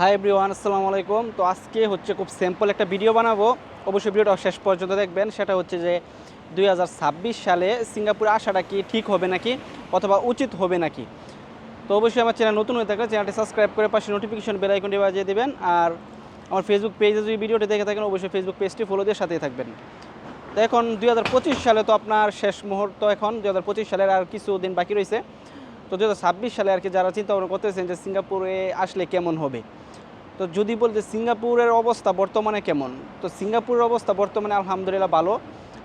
Hi everyone আসসালামু আলাইকুম। তো আজকে হচ্ছে খুব সিম্পল একটা ভিডিও বানাবো। অবশ্যই ভিডিওটা শেষ পর্যন্ত দেখবেন। সেটা হচ্ছে যে দুই হাজার ছাব্বিশ সালে সিঙ্গাপুরে আসাটা কি ঠিক হবে নাকি অথবা উচিত হবে নাকি? তো অবশ্যই আমার চ্যানেল নতুন হয়ে থাকলে চ্যানেলটি সাবস্ক্রাইব করে পাশে নোটিফিকেশন বেল আইকনটি বাজিয়ে দেবেন। আর আমার ফেসবুক পেজে যদি ভিডিওটি দেখে থাকেন, অবশ্যই ফেসবুক পেজটি ফলো দিয়ে সাথেই থাকবেন। তো এখন দুই হাজার পঁচিশ সালে তো আপনার শেষ মুহূর্ত এখন। দু হাজার পঁচিশ সালের আর কিছু দিন বাকি রয়েছে। তো দু সালে আর কি যারা চিন্তা ভাবনা করতেছেন যে সিঙ্গাপুরে আসলে কেমন হবে? তো যদি বলতে সিঙ্গাপুরের অবস্থা বর্তমানে কেমন? তো সিঙ্গাপুরের অবস্থা বর্তমানে আলহামদুলিল্লাহ ভালো।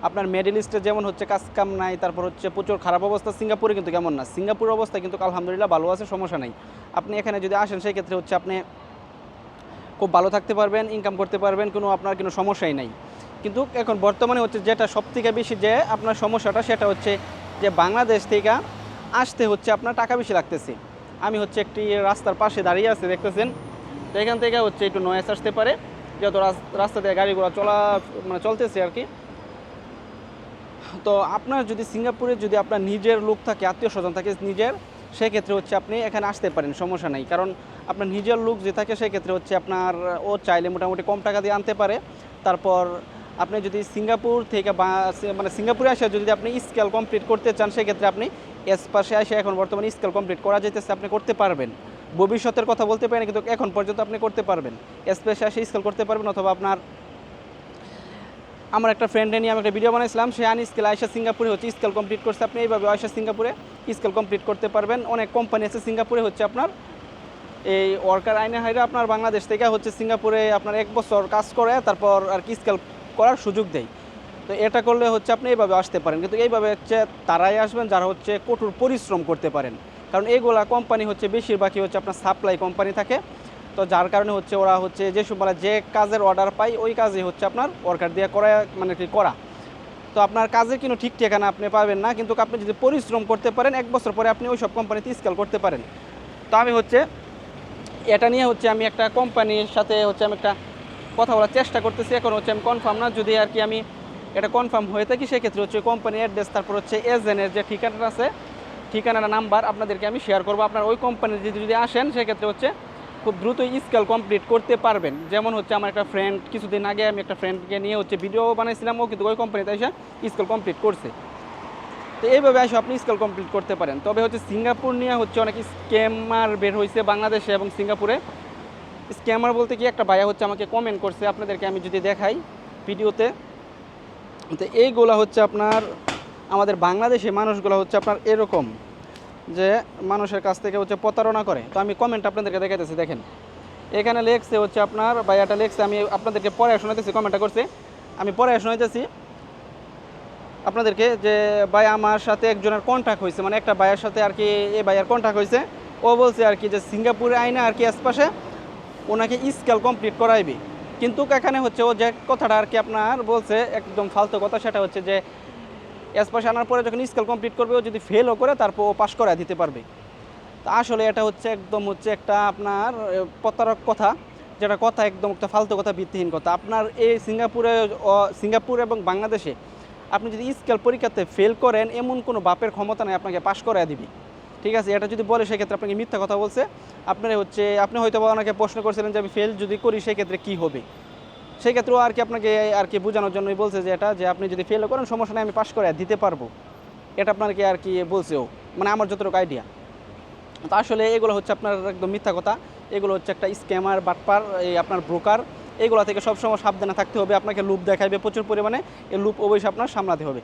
আপনার মিডল ইস্টে যেমন হচ্ছে কাজ কাম নাই, তারপর হচ্ছে প্রচুর খারাপ অবস্থা সিঙ্গাপুরে কিন্তু কেমন না। সিঙ্গাপুরের অবস্থা কিন্তু আলহামদুলিল্লাহ ভালো আছে, সমস্যা নাই। আপনি এখানে যদি আসেন, সেই ক্ষেত্রে হচ্ছে আপনি খুব ভালো থাকতে পারবেন ইনকাম করতে পারবেন, কোনো আপনার কোনো সমস্যাই নাই। কিন্তু এখন বর্তমানে হচ্ছে যেটা সব থেকে বেশি যে আপনার সমস্যাটা, সেটা হচ্ছে যে বাংলাদেশ থেকে আসতে হচ্ছে আপনার টাকা বেশি লাগতেছে। আমি হচ্ছে একটি রাস্তার পাশে দাঁড়িয়ে আছে, দেখতেছেন? তো এখান থেকে হচ্ছে একটু নয়েস আসতে পারে, যেহেতু রাস- রাস্তা দিয়ে গাড়িগুলো চলা মানে চলতেছে আর কি। তো আপনার যদি সিঙ্গাপুরে যদি আপনার নিজের লোক থাকে, আত্মীয় স্বজন থাকে নিজের, সেক্ষেত্রে হচ্ছে আপনি এখানে আসতে পারেন, সমস্যা নেই। কারণ আপনার নিজের লোক যে থাকে, সেক্ষেত্রে হচ্ছে আপনার, ও চাইলে মোটামুটি কম টাকা দিয়ে আনতে পারে। তারপর আপনি যদি সিঙ্গাপুর থেকে বা- মানে সিঙ্গাপুরে আসে যদি আপনি স্কেল কমপ্লিট করতে চান, সেক্ষেত্রে আপনি এস পাশে আসে এখন বর্তমানে স্কেল কমপ্লিট করা যেতেছে আপনি করতে পারবেন। ভবিষ্যতের কথা বলতে পারেন কিন্তু এখন পর্যন্ত আপনি করতে পারবেন। এস পাশে আসে স্কেল করতে পারবেন অথবা আপনার আমার একটা ফ্রেন্ডে নিয়ে আমি একটা ভিডিও বানাইছিলাম, সে আন স্কেল আয়সা সিঙ্গাপুরে হচ্ছে স্কেল কমপ্লিট করছে। আপনি এইভাবে আয়সা সিঙ্গাপুরে স্কেল কমপ্লিট করতে পারবেন। অনেক কোম্পানি আছে সিঙ্গাপুরে হচ্ছে আপনার এই ওয়ার্কার আইনে হাইরে আপনার বাংলাদেশ থেকে হচ্ছে সিঙ্গাপুরে আপনার এক বছর কাজ করে, তারপর আর কি স্কেল করার সুযোগ দেয়। তো এটা করলে হচ্ছে আপনি এইভাবে আসতে পারেন। কিন্তু এইভাবে হচ্ছে তারাই আসবেন যারা হচ্ছে কঠোর পরিশ্রম করতে পারেন। কারণ এইগুলা কোম্পানি হচ্ছে, বেশিরভাগই হচ্ছে আপনার সাপ্লাই কোম্পানি থাকে। তো যার কারণে হচ্ছে ওরা হচ্ছে যে সব মানে যে কাজের অর্ডার পাই ওই কাজই হচ্ছে আপনার ওয়ার্কার দিয়ে করা মানে কি করা। তো আপনার কাজের কিন্তু ঠিক ঠিকানা আপনি পাবেন না, কিন্তু আপনি যদি পরিশ্রম করতে পারেন, এক বছর পরে আপনি ওই সব কোম্পানিতে স্কেল করতে পারেন। তো আমি হচ্ছে, এটা নিয়ে হচ্ছে আমি একটা কোম্পানির সাথে হচ্ছে আমি একটা কথা বলার চেষ্টা করতেছি, এখন হচ্ছে আমি কনফার্ম না, যদি আর কি আমি এটা কনফার্ম হয়ে থাকি, সেক্ষেত্রে হচ্ছে কোম্পানি অ্যাড্রেস তারপর হচ্ছে এজেন্টের যে ঠিকানাটা আছে ঠিকানার নাম্বার আপনাদেরকে আমি শেয়ার করব। আপনার ওই কোম্পানির যদি যদি আসেন, সেক্ষেত্রে হচ্ছে খুব দ্রুত স্কেল কমপ্লিট করতে পারবেন। যেমন হচ্ছে আমার একটা ফ্রেন্ড কিছুদিন আগে আমি একটা ফ্রেন্ডকে নিয়ে হচ্ছে ভিডিও বানাইছিলাম, ও কিন্তু ওই কোম্পানিতে এসে স্কেল কমপ্লিট করছে। তো এইভাবে আসে আপনি স্কেল কমপ্লিট করতে পারেন। তবে হচ্ছে সিঙ্গাপুর নিয়ে হচ্ছে অনেক স্ক্যামার বের হয়েছে বাংলাদেশে এবং সিঙ্গাপুরে। স্ক্যামার বলতে কি, একটা ভাইয়া হচ্ছে আমাকে কমেন্ট করছে, আপনাদেরকে আমি যদি দেখাই ভিডিওতে। তো এইগুলো হচ্ছে আপনার আমাদের বাংলাদেশে মানুষগুলো হচ্ছে আপনার এরকম যে মানুষের কাছ থেকে হচ্ছে প্রতারণা করে। তো আমি কমেন্ট আপনাদেরকে দেখাইতেছি, দেখেন। এখানে লেখছে হচ্ছে আপনার, ভাইয়াটা লেখছে, আমি আপনাদেরকে পরে শোনাইতেছি কমেন্টটা করছে। আমি পরে শোনাইতেছি, আপনাদেরকে যে ভাই আমার সাথে একজনের কন্ট্যাক্ট হয়েছে মানে একটা ভাইয়ের সাথে আর কি এই ভাইয়ের কন্ট্যাক্ট হয়েছে। ও বলছে আর কি যে, সিঙ্গাপুরে আইনে আর কি আশপাশে ওনাকে স্কেল কমপ্লিট করাইবে। কিন্তু এখানে হচ্ছে ও যে কথাটা আর কি আপনার বলছে, একদম ফালতু কথা, সেটা হচ্ছে যে এসপাশে আনার পরে যখন স্কেল কমপ্লিট করবে, ও যদি ফেলও করে, তারপর ও পাশ করায় দিতে পারবে। তো আসলে এটা হচ্ছে একদম হচ্ছে একটা আপনার প্রতারক কথা, যেটা কথা একদম একটা ফালতু কথা, ভিত্তিহীন কথা। আপনার এই সিঙ্গাপুরে সিঙ্গাপুর এবং বাংলাদেশে আপনি যদি স্কেল পরীক্ষাতে ফেল করেন, এমন কোনো বাপের ক্ষমতা নেই, আপনাকে পাশ করায় দিবি। ঠিক আছে? এটা যদি বলে, সেক্ষেত্রে আপনাকে মিথ্যা কথা বলছে। আপনার হচ্ছে, আপনি হয়তো ওনাকে প্রশ্ন করছিলেন যে, আমি ফেল যদি করি, সেক্ষেত্রে কী হবে? সেই ক্ষেত্রেও আর কি আপনাকে আর কি বোঝানোর জন্যই বলছে যে এটা, যে আপনি যদি ফেলও করেন, সমস্যা নেই, আমি পাশ করে দিতে পারব। এটা আপনাকে আর কি বলছে ও। মানে আমার যতটুকু আইডিয়া তো আসলে এগুলো হচ্ছে আপনার একদম মিথ্যা কথা। এগুলো হচ্ছে একটা স্ক্যামার বাটপার, এই আপনার ব্রোকার এগুলো থেকে সবসময় সাবধানে থাকতে হবে। আপনাকে লুপ দেখাবে প্রচুর পরিমাণে। এই লুপ অবশ্যই আপনার সামলাতে হবে।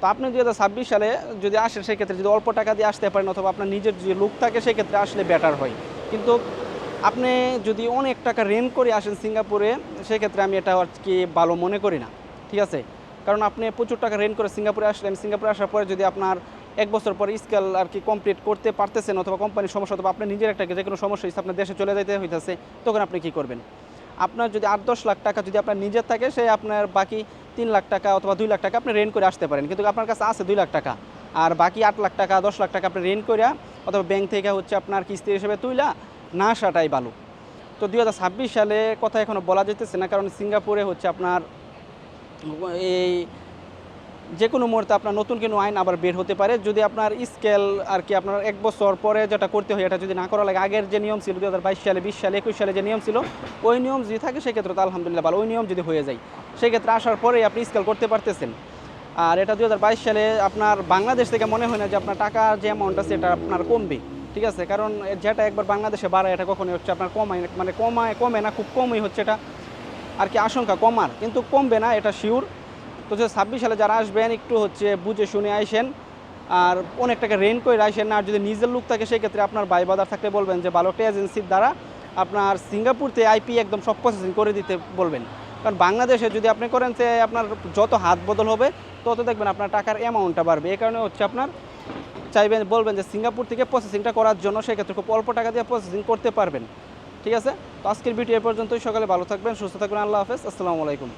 তো আপনি হাজার ছাব্বিশ সালে যদি আসেন, সেক্ষেত্রে যদি অল্প টাকা দিয়ে আসতে পারেন, অথবা আপনার নিজের যে লুক থাকে, সেক্ষেত্রে আসলে বেটার হয়। কিন্তু আপনি যদি অনেক টাকা রেন্ট করে আসেন সিঙ্গাপুরে, সেক্ষেত্রে আমি এটা আর কি ভালো মনে করি না। ঠিক আছে? কারণ আপনি প্রচুর টাকা রেন্ট করে সিঙ্গাপুরে আসলেন সিঙ্গাপুরে আসার পরে যদি আপনার এক বছর পরে স্কেল আর কি কমপ্লিট করতে পারতেছেন অথবা কোম্পানির সমস্যা অথবা আপনার নিজের একটা যে কোনো সমস্যা হয়েছে আপনার দেশে চলে যেতে হইতেছে, তখন আপনি কি করবেন? আপনার যদি আট দশ লাখ টাকা যদি আপনার নিজের থাকে, সে আপনার বাকি তিন লাখ টাকা অথবা দুই লাখ টাকা আপনি রেন্ট করে আসতে পারেন। কিন্তু আপনার কাছে আছে দুই লাখ টাকা। আর বাকি আট লাখ টাকা, দশ লাখ টাকা আপনি রেন্ট করে অথবা ব্যাংক থেকে হচ্ছে আপনার কিস্তি হিসেবে তুইলা না আসাটাই ভালো। তো দু হাজার ছাব্বিশ সালে কথা এখনও বলা যেতেছে না, কারণ সিঙ্গাপুরে হচ্ছে আপনার এই যে কোনো মুহূর্তে আপনার নতুন কোনো আইন আবার বের হতে পারে। যদি আপনার স্কেল আর কি আপনার এক বছর পরে যেটা করতে হয়, এটা যদি না করা লাগে, আগের যে নিয়ম ছিল দু হাজার বাইশ সালে, বিশ সালে, একুশ সালে যে নিয়ম ছিল, ওই নিয়ম যদি থাকে, সেক্ষেত্রে তো আলহামদুলিল্লাহ ভালো, ওই নিয়ম যদি হয়ে যায়। সেক্ষেত্রে আসার পরেই আপনি স্কেল করতে পারতেছেন। আর এটা দু হাজার বাইশ সালে আপনার বাংলাদেশ থেকে মনে হয় না যে আপনার টাকা যে অ্যামাউন্ট আছে, এটা আপনার কমবে। ঠিক আছে? কারণ যেটা একবার বাংলাদেশে বাড়ায়, এটা কখনোই হচ্ছে আপনার কমায় মানে কমায়, কমে না, খুব কমই হচ্ছে এটা। আর কি আশঙ্কা কমার, কিন্তু কমবে না, এটা শিওর তো যে ছাব্বিশ সালে যারা আসবেন, একটু হচ্ছে বুঝে শুনে আইসেন, আর অনেক টাকা রেন করে আসেন না, আর যদি নিজের লুক থাকে, সেক্ষেত্রে আপনার বাই বাজার থাকলে বলবেন যে, ভালো এজেন্সির দ্বারা আপনার সিঙ্গাপুরতে আইপি একদম সব প্রসেসিং করে দিতে বলবেন। কারণ বাংলাদেশে যদি আপনি করেন যে আপনার যত হাত বদল হবে, তত দেখবেন আপনার টাকার অ্যামাউন্টটা বাড়বে। এই কারণে হচ্ছে আপনার চাইবেন, বলবেন যে সিঙ্গাপুর থেকে প্রসেসিংটা করার জন্য সেক্ষেত্রে খুব অল্প টাকা দিয়ে প্রসেসিং করতে পারবেন। ঠিক আছে? তো আজকের ভিডিও এ পর্যন্তই। সকালে ভালো থাকবেন, সুস্থ থাকবেন। আল্লাহ হাফেজ। আসসালামু আলাইকুম।